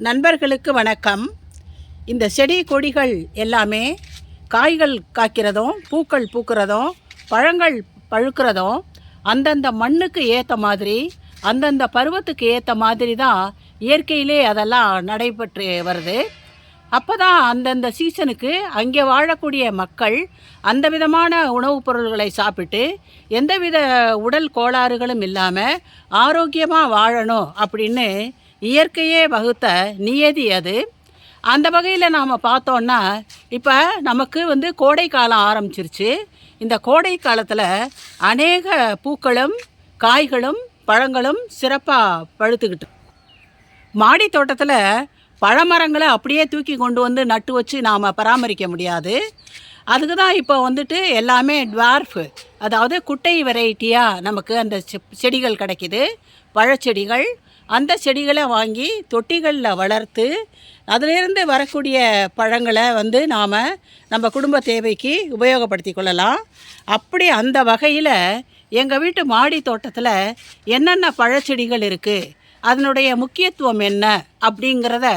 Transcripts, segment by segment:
நண்பர்களுக்கு வணக்கம். இந்த செடி கொடிகள் எல்லாமே காய்கள் காய்க்கிறதும் பூக்கள் பூக்கிறதும் பழங்கள் பழுக்கிறதும் அந்தந்த மண்ணுக்கு ஏற்ற மாதிரி அந்தந்த பருவத்துக்கு ஏற்ற மாதிரி தான் இயற்கையிலே அதெல்லாம் நடைபெற்று வருது. அப்போ தான் அந்தந்த சீசனுக்கு அங்கே வாழக்கூடிய மக்கள் அந்த விதமான உணவுப் பொருள்களை சாப்பிட்டு எந்தவித உடல் கோளாறுகளும் இல்லாமல் ஆரோக்கியமாக வாழணும் அப்படின்னு இயற்கையே வகுத்த நியதி அது. அந்த வகையில் நாம் பார்த்தோன்னா இப்போ நமக்கு வந்து கோடை காலம் ஆரம்பிச்சிருச்சு. இந்த கோடை காலத்தில் அநேக பூக்களும் காய்களும் பழங்களும் சிறப்பாக பழுத்துக்கிட்டு மாடி தோட்டத்தில் பழமரங்களை அப்படியே தூக்கி கொண்டு வந்து நட்டு வச்சு நாம் பராமரிக்க முடியாது. அதுக்கு தான் இப்போ வந்துட்டு எல்லாமே டுவார்ஃபு அதாவது குட்டை வெரைட்டியாக நமக்கு அந்த செடிகள் கிடைக்கிது. பழச்செடிகள் அந்த செடிகளை வாங்கி தொட்டிகளில் வளர்த்து அதிலிருந்து வரக்கூடிய பழங்களை வந்து நாம் நம்ம குடும்ப தேவைக்கு உபயோகப்படுத்தி கொள்ளலாம். அப்படி அந்த வகையில் எங்கள் வீட்டு மாடி தோட்டத்தில் என்னென்ன பழச்செடிகள் இருக்குது அதனுடைய முக்கியத்துவம் என்ன அப்படிங்கிறத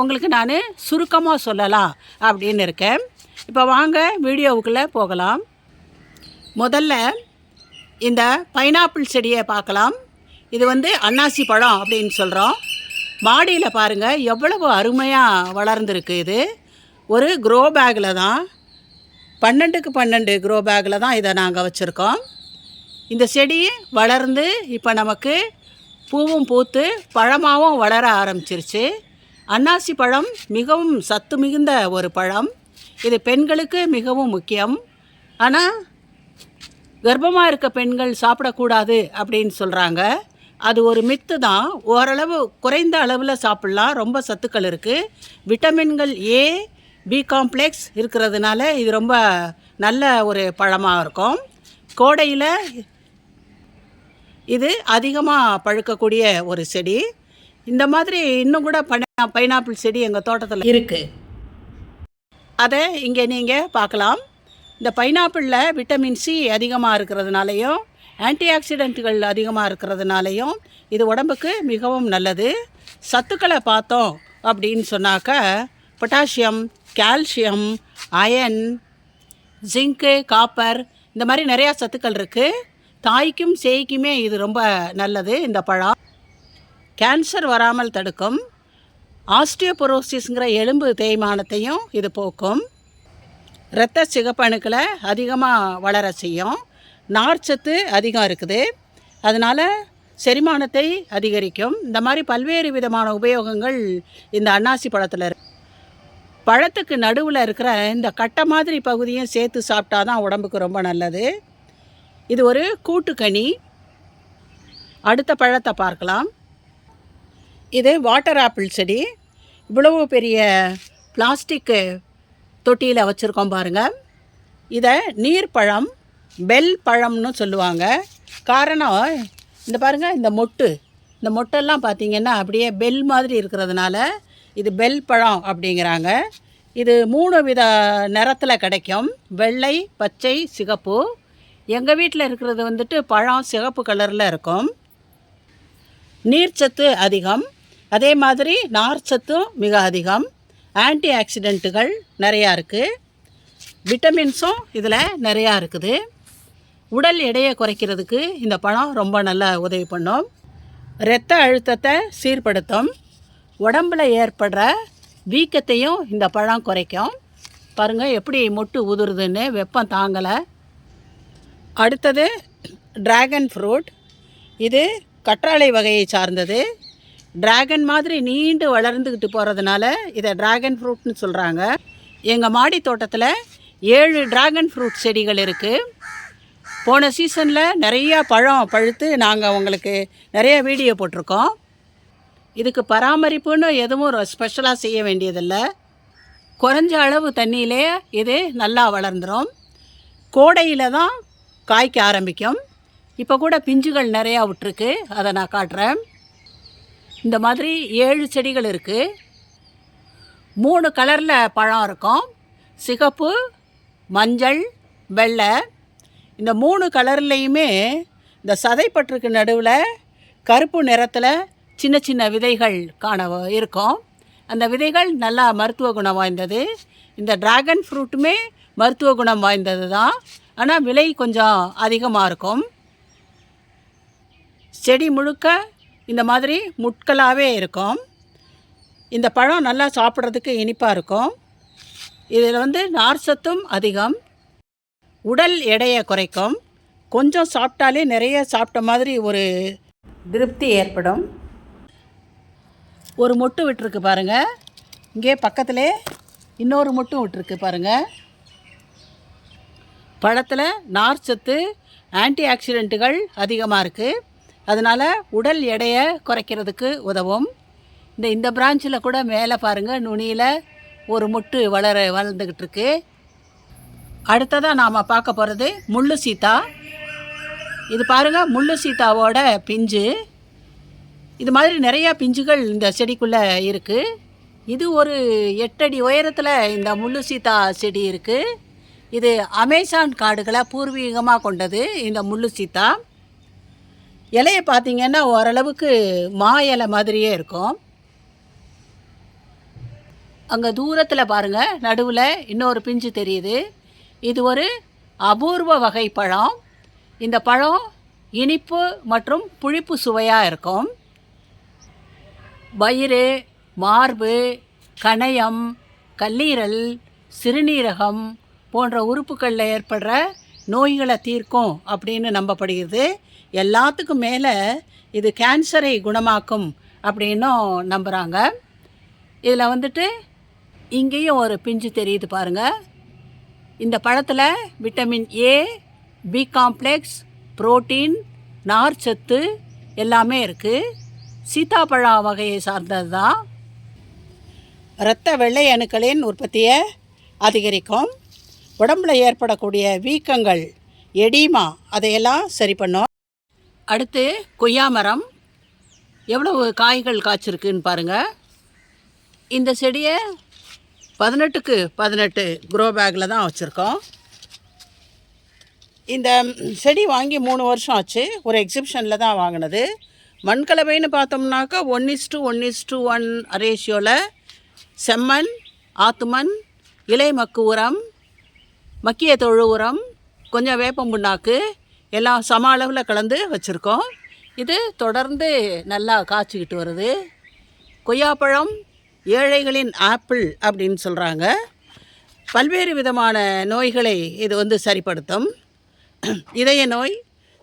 உங்களுக்கு நான் சுருக்கமாக சொல்லலாம் அப்படின்னு இருக்கேன். இப்போ வாங்க வீடியோவுக்குள்ளே போகலாம். முதல்ல இந்த பைனாப்பிள் செடியை பார்க்கலாம். இது வந்து அன்னாசி பழம் அப்படின்னு சொல்கிறோம் மாடியில் பாருங்கள் எவ்வளவு அருமையாக வளர்ந்துருக்கு இது. ஒரு க்ரோ பேக்கில் தான் பன்னெண்டுக்கு பன்னெண்டு க்ரோ பேக்கில் தான் இதை நாங்கள் வச்சுருக்கோம். இந்த செடி வளர்ந்து இப்போ நமக்கு பூவும் பூத்து பழமாகவும் வளர ஆரம்பிச்சிருச்சு. அன்னாசி பழம் மிகவும் சத்து மிகுந்த ஒரு பழம். இது பெண்களுக்கு மிகவும் முக்கியம். ஆனால் கர்ப்பமாக இருக்க பெண்கள் சாப்பிடக்கூடாது அப்படின்னு சொல்கிறாங்க அது ஒரு மித்து தான். ஓரளவு குறைந்த அளவில் சாப்பிட்லாம். ரொம்ப சத்துக்கள் இருக்குது விட்டமின்கள் ஏ பி காம்ப்ளெக்ஸ் இருக்கிறதுனால இது ரொம்ப நல்ல ஒரு பழமாக இருக்கும். கோடையில் இது அதிகமாக பழுக்கக்கூடிய ஒரு செடி. இந்த மாதிரி இன்னும் கூட பைனா பைனாப்பிள் செடி எங்கள் தோட்டத்தில் இருக்குது அதை இங்கே நீங்கள் பார்க்கலாம். இந்த பைனாப்பிளில் விட்டமின் சி அதிகமாக இருக்கிறதுனாலையும் ஆன்டி ஆக்சிடென்ட்டுகள் அதிகமாக இருக்கிறதுனாலையும் இது உடம்புக்கு மிகவும் நல்லது. சத்துக்களை பார்த்தோம் அப்படின்னு சொன்னாக்க potassium calcium iron zinc copper இந்த மாதிரி நிறையா சத்துக்கள் இருக்குது தாய்க்கும் சேய்க்குமே இது ரொம்ப நல்லது இந்த பழம். கேன்சர் வராமல் தடுக்கும். ஆஸ்டியோபொரோசிஸ்ங்கிற எலும்பு தேய்மானத்தையும் இது போக்கும். இரத்த சிகப்பணுக்களை அதிகமாக வளர செய்யும். நார்ச்சத்து அதிகம் இருக்குது. அதனால் செரிமானத்தை அதிகரிக்கும். இந்த மாதிரி பல்வேறு விதமான உபயோகங்கள் இந்த அன்னாசி பழத்தில் இருக்கு. பழத்துக்கு நடுவில் இருக்கிற இந்த கட்டை மாதிரி பகுதியும் சேர்த்து சாப்பிட்டா தான் உடம்புக்கு ரொம்ப நல்லது. இது ஒரு கூட்டுக்கனி. அடுத்த பழத்தை பார்க்கலாம். இது வாட்டர் ஆப்பிள் செடி. இவ்வளவு பெரிய பிளாஸ்டிக்கு தொட்டியில் வச்சுருக்கோம் பாருங்கள் இதை நீர்ப்பழம் பெல் பழம்னு சொல்லுவாங்க. காரணம் இந்த பாருங்கள் இந்த மொட்டு. இந்த மொட்டெல்லாம் பார்த்தீங்கன்னா அப்படியே பெல் மாதிரி இருக்கிறதுனால இது பெல் பழம் அப்படிங்கிறாங்க. இது மூணு வித நிறத்தில் கிடைக்கும். வெள்ளை பச்சை சிகப்பு. எங்கள் வீட்டில் இருக்கிறது வந்துட்டு பழம் சிகப்பு கலரில் இருக்கும். நீர்ச்சத்து அதிகம். அதே மாதிரி நார்ச்சத்தும் மிக அதிகம். ஆன்டி ஆக்சிடென்ட்டுகள் நிறையா இருக்குது விட்டமின்ஸும் இதில் நிறையா இருக்குது. உடல் எடையை குறைக்கிறதுக்கு இந்த பழம் ரொம்ப நல்லா உதவி பண்ணும். இரத்த அழுத்தத்தை சீர்படுத்தும். உடம்பில் ஏற்படுற வீக்கத்தையும் இந்த பழம் குறைக்கும். பாருங்கள் எப்படி மொட்டு உதுருதுன்னு வெப்பம் தாங்கலை. அடுத்தது ட்ராகன் ஃப்ரூட் இது கற்றாழை வகையை சார்ந்தது. டிராகன் மாதிரி நீண்டு வளர்ந்துக்கிட்டு போகிறதுனால இதை டிராகன் ஃப்ரூட்னு சொல்கிறாங்க எங்கள் மாடி தோட்டத்தில் ஏழு டிராகன் ஃப்ரூட் செடிகள் இருக்குது போன சீசனில் நிறையா பழம் பழுத்து நாங்கள் உங்களுக்கு நிறைய வீடியோ போட்டிருக்கோம். இதுக்கு பராமரிப்புன்னு எதுவும் ஸ்பெஷலாக செய்ய வேண்டியதில்லை. குறைஞ்ச அளவு தண்ணியிலே இது நல்லா வளர்ந்துடும் கோடையில் தான் காய்க்க ஆரம்பிக்கும். இப்போ கூட பிஞ்சுகள் நிறையா விட்டுருக்கு. அதை நான் காட்டுறேன். இந்த மாதிரி ஏழு செடிகள் இருக்குது மூணு கலரில் பழம் இருக்கும். சிகப்பு மஞ்சள் வெள்ளை இந்த மூணு கலர்லேயுமே இந்த சதைப்பற்றுக்கு நடுவில் கருப்பு நிறத்தில் சின்ன சின்ன விதைகள் காண இருக்கும். அந்த விதைகள் நல்லா மருத்துவ குணம் வாய்ந்தது. இந்த டிராகன் ஃப்ரூட்டுமே மருத்துவ குணம் வாய்ந்தது தான் ஆனால் விலை கொஞ்சம் அதிகமாக இருக்கும். செடி முழுக்க இந்த மாதிரி முட்களாகவே இருக்கும். இந்த பழம் நல்லா சாப்பிட்றதுக்கு இனிப்பாக இருக்கும். இதில் வந்து நார் சத்தும் அதிகம். உடல் எடையை குறைக்கும். கொஞ்சம் சாப்பிட்டாலே நிறைய சாப்பிட்ட மாதிரி ஒரு திருப்தி ஏற்படும். ஒரு மொட்டு விட்டுருக்கு பாருங்கள் இங்கே பக்கத்தில் இன்னொரு மொட்டும் விட்டுருக்கு பாருங்கள் பழத்தில் நார் சத்து ஆன்டி ஆக்சிடென்ட்டுகள் அதிகமாக இருக்குது அதனால் உடல் எடையை குறைக்கிறதுக்கு உதவும். இந்த இந்த பிரான்ச்சில் கூட மேலே பாருங்கள் நுனியில் ஒரு மொட்டு வளர வளர்ந்துக்கிட்டு இருக்குது அடுத்ததாக நாம் பார்க்க போகிறது முள்ளு சீத்தா. இது பாருங்கள் முள்ளு சீத்தாவோட பிஞ்சு. இது மாதிரி நிறையா பிஞ்சுகள் இந்த செடிக்குள்ளே இருக்குது இது ஒரு எட்டடி உயரத்தில் இந்த முள்ளு சீத்தா செடி இருக்குது இது அமேசான் காடுகளை பூர்வீகமாக கொண்டது இந்த முள்ளு சீத்தா. இலையை பார்த்தீங்கன்னா ஓரளவுக்கு மா இலை மாதிரியே இருக்கும். அங்கே தூரத்தில் பாருங்கள் நடுவில் இன்னொரு பிஞ்சு தெரியுது. இது ஒரு அபூர்வ வகை பழம். இந்த பழம் இனிப்பு மற்றும் புளிப்பு சுவையாக இருக்கும். வயிறு மார்பு கணையம் கல்லீரல் சிறுநீரகம் போன்ற உறுப்புகளில் ஏற்படுற நோய்களை தீர்க்கும் அப்படின்னு நம்பப்படுகிறது. எல்லாத்துக்கும் மேலே இது கேன்சரை குணமாக்கும் அப்படின்னும் நம்புகிறாங்க இதில் வந்துட்டு இங்கேயும் ஒரு பிஞ்சு தெரியுது பாருங்கள் இந்த பழத்தில் vitamin A B complex protein நார் சத்து எல்லாமே இருக்குது சீத்தாப்பழம் வகையை சார்ந்தது தான் இரத்த வெள்ளை அணுக்களின் உற்பத்தியை அதிகரிக்கும். உடம்புல ஏற்படக்கூடிய வீக்கங்கள் எடிமா அதையெல்லாம் சரி பண்ணும். அடுத்து கொய்யா மரம். எவ்வளவு காய்கள் காய்ச்சிருக்குன்னு பாருங்கள் இந்த செடியை பதினெட்டுக்கு பதினெட்டு க்ரோ பேக்கில் தான் வச்சுருக்கோம். இந்த செடி வாங்கி மூணு வருஷம் ஆச்சு. ஒரு எக்ஸிபிஷனில் தான் வாங்கினது. மண்கலவைன்னு பார்த்தோம்னாக்கா one is two one is two one ரேஷியோவில் செம்மண் ஆத்துமண் இலை மக்கு உரம் மக்கிய தொழு உரம் கொஞ்சம் வேப்பம் புண்ணாக்கு எல்லாம் சம அளவில் கலந்து வச்சுருக்கோம். இது தொடர்ந்து நல்லா காய்ச்சிக்கிட்டு வருது. கொய்யாப்பழம் ஏழைகளின் ஆப்பிள் அப்படின்னு சொல்கிறாங்க பல்வேறு விதமான நோய்களை இது வந்து சரிப்படுத்தும். இதய நோய்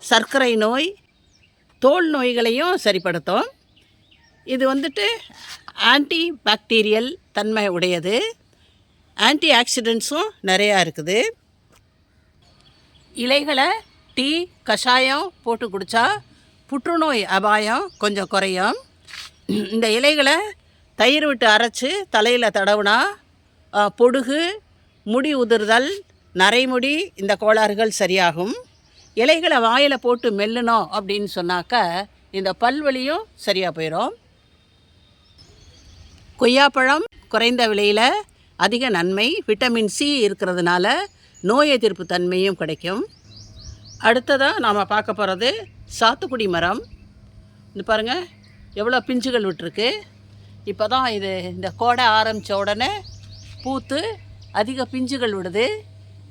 சர்க்கரை நோய் தோல் நோய்களையும் சரிப்படுத்தும். இது வந்துட்டு ஆன்டி பாக்டீரியல் தன்மை உடையது. ஆன்டி ஆக்சிடென்ட்ஸும் நிறையா இருக்குது. இலைகளை டீ கஷாயம் போட்டு குடித்தா புற்றுநோய் அபாயம் கொஞ்சம் குறையும். இந்த இலைகளை தயிர் விட்டு அரைச்சி தலையில் தடவுனா பொடுகு முடி உதிர்தல் நரைமுடி இந்த கோளாறுகள் சரியாகும். இலைகளை வாயில் போட்டு மெல்லணும் அப்படின்னு சொன்னாக்க இந்த பல்வலியும் சரியாக போயிடும் கொய்யாப்பழம் குறைந்த விலையில் அதிக நன்மை விட்டமின் சி இருக்கிறதுனால நோய் எதிர்ப்பு தன்மையும் கிடைக்கும். அடுத்ததாக நாம் பார்க்க போகிறது சாத்துக்குடி மரம். இது பாருங்கள் எவ்வளோ பிஞ்சுகள் விட்டுருக்கு. இப்போ தான் இது இந்த கோடை ஆரம்பித்த உடனே பூத்து அதிக பிஞ்சுகள் விடுது.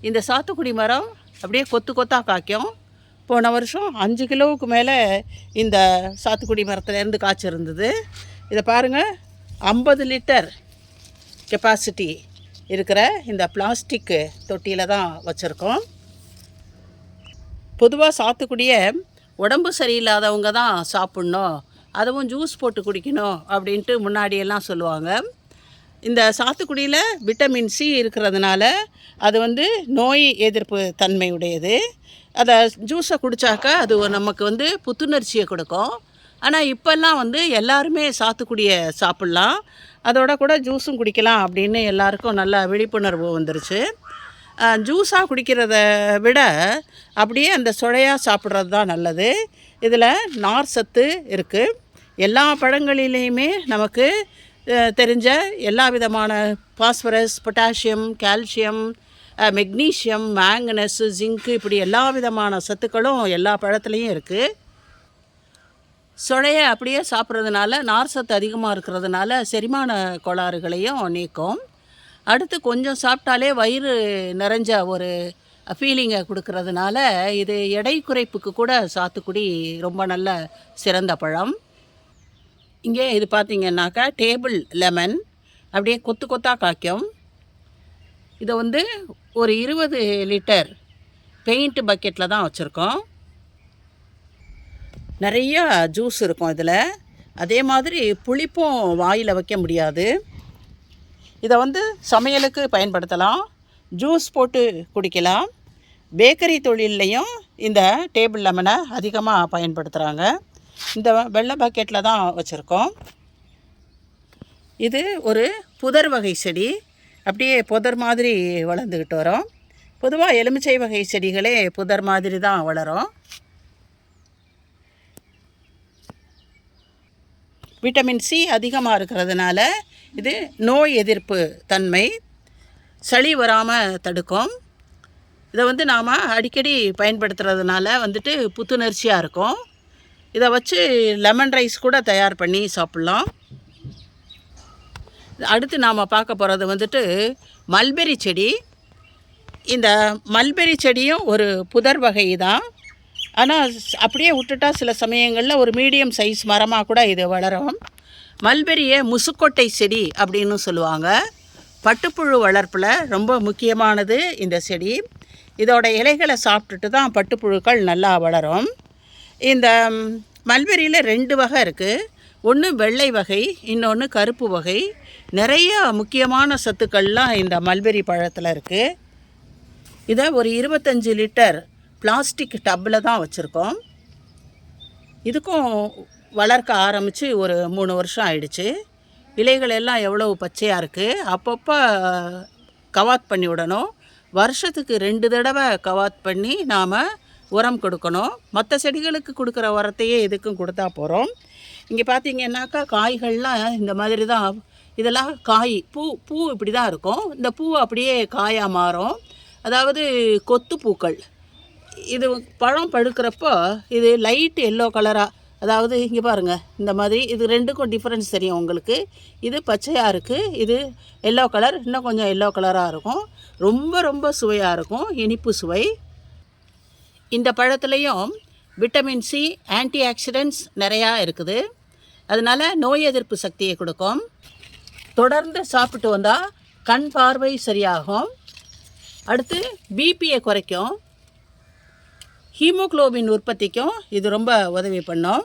இந்த சாத்துக்குடி மரம் அப்படியே கொத்து கொத்தாக காய்க்கும். போன வருஷம் அஞ்சு கிலோவுக்கு மேலே இந்த சாத்துக்குடி மரத்துலேருந்து காய்ச்சிருந்தது. இதை பாருங்கள் ஐம்பது லிட்டர் கெப்பாசிட்டி இருக்கிற இந்த பிளாஸ்டிக்கு தொட்டியில் தான் வச்சுருக்கோம். பொதுவாக சாத்துக்குடியை உடம்பு சரியில்லாதவங்க தான் சாப்பிட்ணும். அதுவும் ஜூஸ் போட்டு குடிக்கணும் அப்படின்ட்டு முன்னாடியெல்லாம் சொல்லுவாங்க. இந்த சாத்துக்குடியில் விட்டமின் சி இருக்கிறதுனால அது வந்து நோய் எதிர்ப்பு தன்மை உடையது அதை ஜூஸை குடித்தாக்கா அது நமக்கு வந்து புத்துணர்ச்சியை கொடுக்கும். ஆனால் இப்போல்லாம் வந்து எல்லாருமே சாத்துக்குடியை சாப்பிட்லாம். அதோட கூட ஜூஸும் குடிக்கலாம் அப்படின்னு எல்லாருக்கும் நல்ல விழிப்புணர்வு வந்துருச்சு. ஜூஸாக குடிக்கிறத விட அப்படியே அந்த சுழையாக சாப்பிட்றது தான் நல்லது. இதில் நார் சத்து இருக்குது எல்லா பழங்களிலையுமே நமக்கு தெரிஞ்ச எல்லா விதமான phosphorus potassium calcium magnesium manganese zinc இப்படி எல்லா விதமான சத்துக்களும் எல்லா பழத்துலேயும் இருக்குது சொழைய அப்படியே சாப்பிட்றதுனால நார் சத்து அதிகமாக இருக்கிறதுனால செரிமான கோளாறுகளையும் நீக்கும். அடுத்து கொஞ்சம் சாப்பிட்டாலே வயிறு நிறைஞ்ச ஒரு ஃபீலிங்கை கொடுக்கறதுனால இது எடை குறைப்புக்கு கூட சாத்துக்குடி ரொம்ப நல்ல சிறந்த பழம். இங்கே இது பார்த்திங்கன்னாக்கா டேபிள் லெமன் அப்படியே கொத்து கொத்தாக காய்க்கும். இதை வந்து ஒரு இருபது லிட்டர் பெயிண்ட் பக்கெட்டில் தான் வச்சுருக்கோம். நிறைய ஜூஸ் இருக்கும் இதில். அதே மாதிரி புளிப்பும் வாயில் வைக்க முடியாது. இதை வந்து சமையலுக்கு பயன்படுத்தலாம். ஜூஸ் போட்டு குடிக்கலாம். பேக்கரி தொழில்லையும் இந்த டேபிள் லெமனை அதிகமாக பயன்படுத்துகிறாங்க இந்த வெள்ளை பக்கெட்டில் தான் வச்சுருக்கோம். இது ஒரு புதர் வகை செடி. அப்படியே புதர் மாதிரி வளர்ந்துக்கிட்டு வரும். பொதுவாக எலுமிச்சை வகை செடிகளே புதர் மாதிரி தான் வளரும். விட்டமின் சி அதிகமாக இருக்கிறதுனால இது நோய் எதிர்ப்பு தன்மை சளி வராமல் தடுக்கும். இதை வந்து நாம் அடிக்கடி பயன்படுத்துறதுனால வந்துட்டு புத்துணர்ச்சியாக இருக்கும். இதை வச்சு லெமன் ரைஸ் கூட தயார் பண்ணி சாப்பிட்லாம். அடுத்து நாம் பார்க்க போகிறது வந்துட்டு மல்பெரி செடி. இந்த மல்பெரி செடியும் ஒரு புதர் வகை தான். ஆனால் அப்படியே விட்டுட்டா சில சமயங்களில் ஒரு மீடியம் சைஸ் மரமாக கூட இது வளரும். மல்பெரியை முசுக்கொட்டை செடி அப்படின்னு சொல்லுவாங்க. பட்டுப்புழு வளர்ப்பில் ரொம்ப முக்கியமானது இந்த செடி. இதோட இலைகளை சாப்பிட்டுட்டு தான் பட்டுப்புழுக்கள் நல்லா வளரும். இந்த மல்பெரியில் ரெண்டு வகை இருக்குது ஒன்று வெள்ளை வகை இன்னொன்று கருப்பு வகை. நிறைய முக்கியமான சத்துக்கள்லாம் இந்த மல்பெரி பழத்தில் இருக்குது இதை ஒரு இருபத்தஞ்சி லிட்டர் பிளாஸ்டிக் டப்பில் தான் வச்சுருக்கோம். இதுக்கும் வளர்க்க ஆரம்பித்து ஒரு மூணு வருஷம் ஆயிடுச்சு. இலைகள் எல்லாம் எவ்வளவு பச்சையாக இருக்குது அப்பப்போ கவாத் பண்ணி விடணும். வருஷத்துக்கு ரெண்டு தடவை கவாத் பண்ணி நாம் உரம் கொடுக்கணும். மற்ற செடிகளுக்கு கொடுக்குற உரத்தையே இதுக்கும் கொடுத்தா போகிறோம் இங்கே பார்த்தீங்கன்னாக்கா காய்கள்லாம் இந்த மாதிரி தான். இதெல்லாம் காய் பூ பூ இப்படி தான் இருக்கும். இந்த பூ அப்படியே காயாக மாறும். அதாவது கொத்து பூக்கள். இது பழம் பழுக்கிறப்போ இது லைட் எல்லோ கலராக அதாவது இங்கே பாருங்கள் இந்த மாதிரி இது ரெண்டுக்கும் டிஃப்ரென்ஸ் தெரியும் உங்களுக்கு. இது பச்சையாக இருக்குது இது எல்லோ கலர் இன்னும் கொஞ்சம் எல்லோ கலராக இருக்கும். ரொம்ப ரொம்ப சுவையாக இருக்கும் இனிப்பு சுவை. இந்த பழத்துலேயும் விட்டமின் சி ஆன்டி ஆக்சிடென்ட்ஸ் நிறையா இருக்குது. அதனால் நோய் எதிர்ப்பு சக்தியை கொடுக்கும். தொடர்ந்து சாப்பிட்டு வந்தால் கண் பார்வை சரியாகும். அடுத்து பிபியை குறைக்கும். ஹீமோக்ளோபின் உற்பத்திக்கும் இது ரொம்ப உதவி பண்ணும்.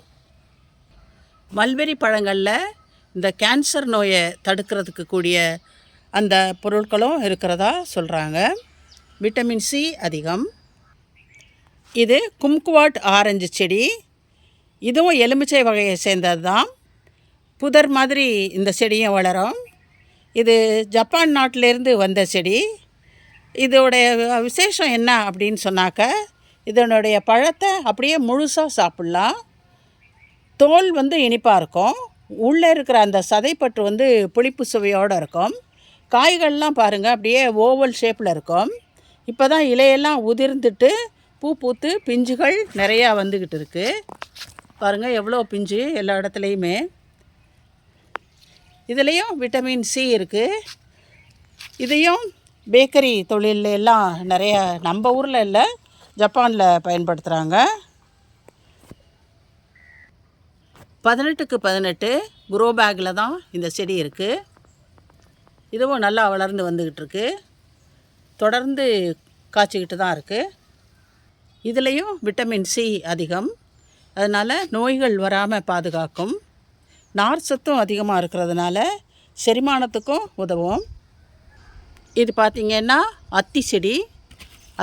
மல்பெரி பழங்களில் இந்த கேன்சர் நோயை தடுக்கிறதுக்கு கூடிய அந்த பொருட்களும் இருக்கிறதா சொல்கிறாங்க விட்டமின் சி அதிகம். இது கும்குவாட் ஆரஞ்சு செடி. இதுவும் எலுமிச்சை வகையை சேர்ந்தது தான் புதர் மாதிரி இந்த செடியும் வளரும். இது ஜப்பான் நாட்டிலேருந்து வந்த செடி. இதோடைய விசேஷம் என்ன அப்படின்னு சொன்னாக்க இதனுடைய பழத்தை அப்படியே முழுசாக சாப்பிட்லாம். தோல் வந்து இனிப்பாக இருக்கும். உள்ளே இருக்கிற அந்த சதைப்பற்று வந்து புளிப்பு சுவையோடு இருக்கும். காய்கள்லாம் பாருங்கள் அப்படியே ஓவல் ஷேப்பில் இருக்கும். இப்போ தான் இலையெல்லாம் உதிர்ந்துட்டு பூ பூத்து பிஞ்சுகள் நிறையா வந்துக்கிட்டு இருக்குது பாருங்கள் எவ்வளோ பிஞ்சு எல்லா இடத்துலையுமே. இதுலேயும் விட்டமின் சி இருக்குது இதையும் பேக்கரி தொழிலில் எல்லாம் நிறைய நம்ம ஊரில் இல்லை ஜப்பானில் பயன்படுத்துகிறாங்க பதினெட்டுக்கு பதினெட்டு குரோ பேக்கில் தான் இந்த செடி இருக்குது இதுவும் நல்லா வளர்ந்து வந்துக்கிட்டு இருக்கு. தொடர்ந்து காய்ச்சிக்கிட்டு தான் இருக்குது இதுலேயும் விட்டமின் சி அதிகம். அதனால் நோய்கள் வராமல் பாதுகாக்கும். நார் சத்தும் அதிகமாக இருக்கிறதுனால செரிமானத்துக்கும் உதவும். இது பார்த்திங்கன்னா அத்தி செடி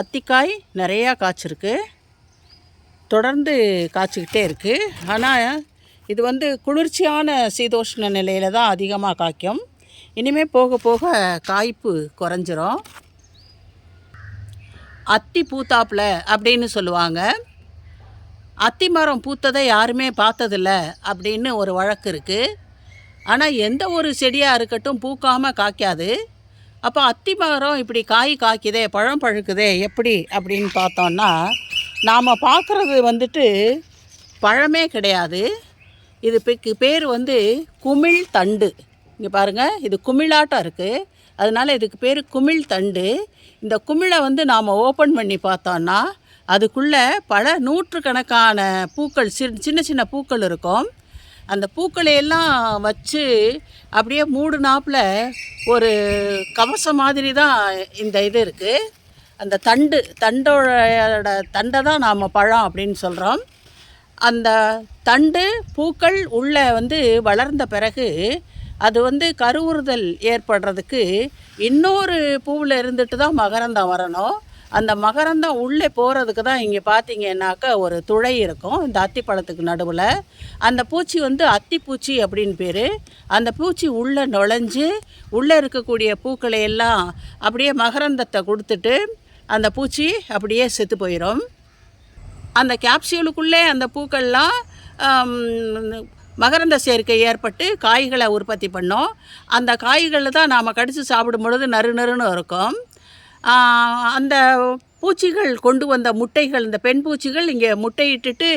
அத்திக்காய் நிறையா காய்ச்சிருக்கு. தொடர்ந்து காய்ச்சிக்கிட்டே இருக்குது ஆனால் இது வந்து குளிர்ச்சியான சீதோஷ்ண நிலையில் தான் அதிகமாக காய்க்கும். இனிமேல் போக போக காய்ப்பு குறைஞ்சிரும். அத்தி பூத்தாப்புல அப்படின்னு சொல்லுவாங்க. அத்தி மரம் பூத்ததை யாருமே பார்த்ததில்ல அப்படின்னு ஒரு வழக்கு இருக்குது ஆனால் எந்த ஒரு செடியாக இருக்கட்டும் பூக்காமல் காய்க்காது. அப்போ அத்தி மரம் இப்படி காய் காய்க்குதே பழம் பழுக்குதே எப்படி அப்படின்னு பார்த்தோன்னா நாம் பார்க்குறது வந்துட்டு பழமே கிடையாது. இது பேர் வந்து குமிழ் தண்டு இங்கே பாருங்கள் இது குமிழாட்டம் இருக்குது அதனால் இதுக்கு பேர் குமிழ் தண்டு. இந்த குமிழை வந்து நாம் ஓப்பன் பண்ணி பார்த்தோன்னா அதுக்குள்ளே பல நூற்றுக்கணக்கான பூக்கள் சின்ன சின்ன சின்ன பூக்கள் இருக்கும். அந்த பூக்களையெல்லாம் வச்சு அப்படியே மூடு நாப்பில் ஒரு கவசம் மாதிரி தான் இந்த இது இருக்குது அந்த தண்டு தண்டோட தண்டை தான் நாம் பழம் அப்படின்னு சொல்கிறோம் அந்த தண்டு பூக்கள் உள்ளே வந்து வளர்ந்த பிறகு அது வந்து கருவுறுதல் ஏற்படுறதுக்கு இன்னொரு பூவில் இருந்துட்டு தான் மகரந்தம் வரணும். அந்த மகரந்தம் உள்ளே போகிறதுக்கு தான் இங்கே பார்த்தீங்கன்னாக்கா ஒரு துளை இருக்கும். இந்த அத்திப்பழத்துக்கு நடுவில். அந்த பூச்சி வந்து அத்திப்பூச்சி அப்படின்னு பேர். அந்த பூச்சி உள்ளே நுழைஞ்சு உள்ளே இருக்கக்கூடிய பூக்களை எல்லாம் அப்படியே மகரந்தத்தை கொடுத்துட்டு அந்த பூச்சி அப்படியே செத்து போயிடும் அந்த கேப்சியூலுக்குள்ளே அந்த பூக்கள்லாம் மகரந்த சேர்க்கை ஏற்பட்டு காய்களை உற்பத்தி பண்ணோம். அந்த காய்களில் தான் நாம் கடித்து சாப்பிடும் பொழுது நறு நறுன்னு இருக்கும். அந்த பூச்சிகள் கொண்டு வந்த முட்டைகள் இந்த பெண் பூச்சிகள் இங்கே முட்டையிட்டுட்டு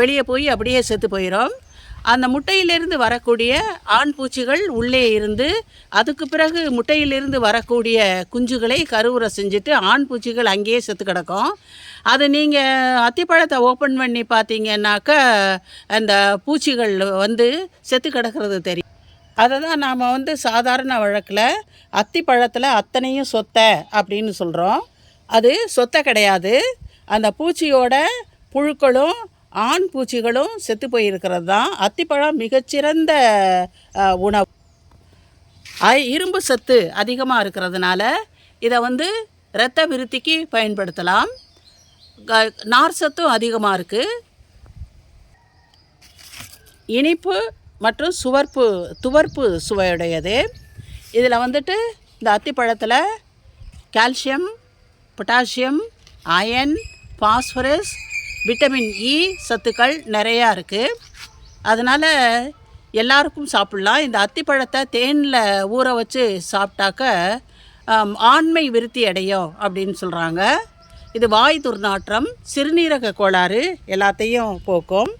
வெளியே போய் அப்படியே செத்து போயிடும் அந்த முட்டையிலிருந்து வரக்கூடிய ஆண் பூச்சிகள் உள்ளே இருந்து அதுக்கு பிறகு முட்டையிலிருந்து வரக்கூடிய குஞ்சுகளை கருவுரை செஞ்சுட்டு ஆண் பூச்சிகள் அங்கேயே செத்து கிடக்கும். அது நீங்கள் அத்திப்பழத்தை ஓப்பன் பண்ணி பார்த்தீங்கன்னாக்கா அந்த பூச்சிகள் வந்து செத்து கிடக்கிறது தெரியும். அதை தான் நாம் வந்து சாதாரண வழக்கில் அத்திப்பழத்தில் அத்தனையும் சொத்தை அப்படின்னு சொல்கிறோம் அது சொத்தை கிடையாது. அந்த பூச்சியோட புழுக்களும் ஆண் பூச்சிகளும் செத்து போயிருக்கிறது தான். அத்திப்பழம் மிகச்சிறந்த உணவு. இரும்பு சத்து அதிகமாக இருக்கிறதுனால இதை வந்து இரத்த விருத்திக்கு பயன்படுத்தலாம். க- நார் சத்தும் அதிகமாக இருக்குது இனிப்பு மற்றும் சுவர்ப்பு துவர்ப்பு சுவையுடையது. இதில் வந்துட்டு இந்த அத்திப்பழத்தில் calcium potassium iron phosphorus vitamin E சத்துக்கள் நிறையா இருக்குது அதனால் எல்லாருக்கும் சாப்பிட்லாம். இந்த அத்திப்பழத்தை தேனில் ஊற வச்சு சாப்பிட்டாக்க ஆண்மை விருத்தி அடையும் அப்படின்னு சொல்கிறாங்க இது வாய் துர்நாற்றம் சிறுநீரக கோளாறு எல்லாத்தையும் போக்கும்.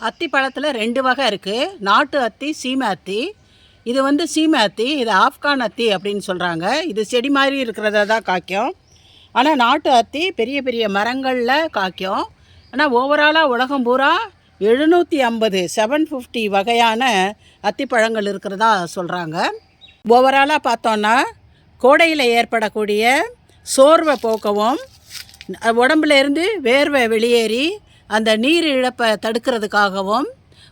அத்தி பழத்தில் ரெண்டு வகை இருக்குது நாட்டு அத்தி சீமை அத்தி. இது வந்து சீமை அத்தி இது ஆப்கான் அத்தி அப்படின்னு சொல்கிறாங்க இது செடி மாதிரி இருக்கிறத தான் காய்க்கும். ஆனால் நாட்டு அத்தி பெரிய பெரிய மரங்களில் காய்க்கும். ஆனால் ஓவராலாக உலகம் பூரா எழுநூற்றி ஐம்பது செவன் ஃபிஃப்டி வகையான அத்திப்பழங்கள் இருக்கிறதா சொல்கிறாங்க ஓவராலாக பார்த்தோன்னா கோடையில் ஏற்படக்கூடிய சோர்வை போக்கவும் உடம்புல இருந்து வேர்வை வெளியேறி அந்த நீர் இழப்பை தடுக்கிறதுக்காகவும்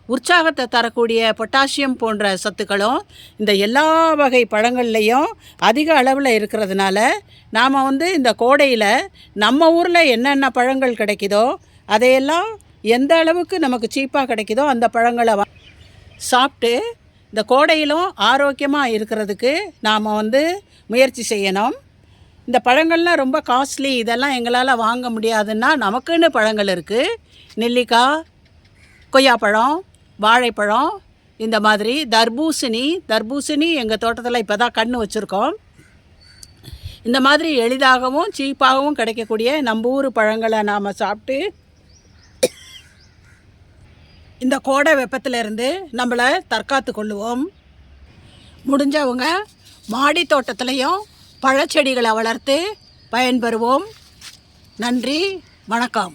உற்சாகத்தை தரக்கூடிய பொட்டாசியம் போன்ற சத்துக்களும் இந்த எல்லா வகை பழங்கள்லேயும் அதிக அளவில் இருக்கிறதுனால நாம் வந்து இந்த கோடையில் நம்ம ஊரில் என்னென்ன பழங்கள் கிடைக்குதோ அதையெல்லாம் எந்த அளவுக்கு நமக்கு சீப்பாக கிடைக்குதோ அந்த பழங்களை வா சாப்பிட்டு இந்த கோடையிலும் ஆரோக்கியமாக இருக்கிறதுக்கு நாம் வந்து முயற்சி செய்யணும். இந்த பழங்கள்லாம் ரொம்ப காஸ்ட்லி இதெல்லாம் எங்களால் வாங்க முடியாதுன்னா நமக்குன்னு பழங்கள் இருக்குது நெல்லிக்காய் கொய்யாப்பழம் வாழைப்பழம் இந்த மாதிரி தர்பூசணி தர்பூசணி எங்கள் தோட்டத்தில் இப்போ தான் கன்று வச்சுருக்கோம். இந்த மாதிரி எளிதாகவும் சீப்பாகவும் கிடைக்கக்கூடிய நம்ம ஊர் பழங்களை நாம் சாப்பிட்டு இந்த கோடை வெப்பத்திலிருந்து நம்மளை தற்காத்து கொள்ளுவோம். முடிஞ்சவங்க மாடி தோட்டத்துலேயும் பழச்செடிகளை வளர்த்து பயன்பெறுவோம். நன்றி வணக்கம்.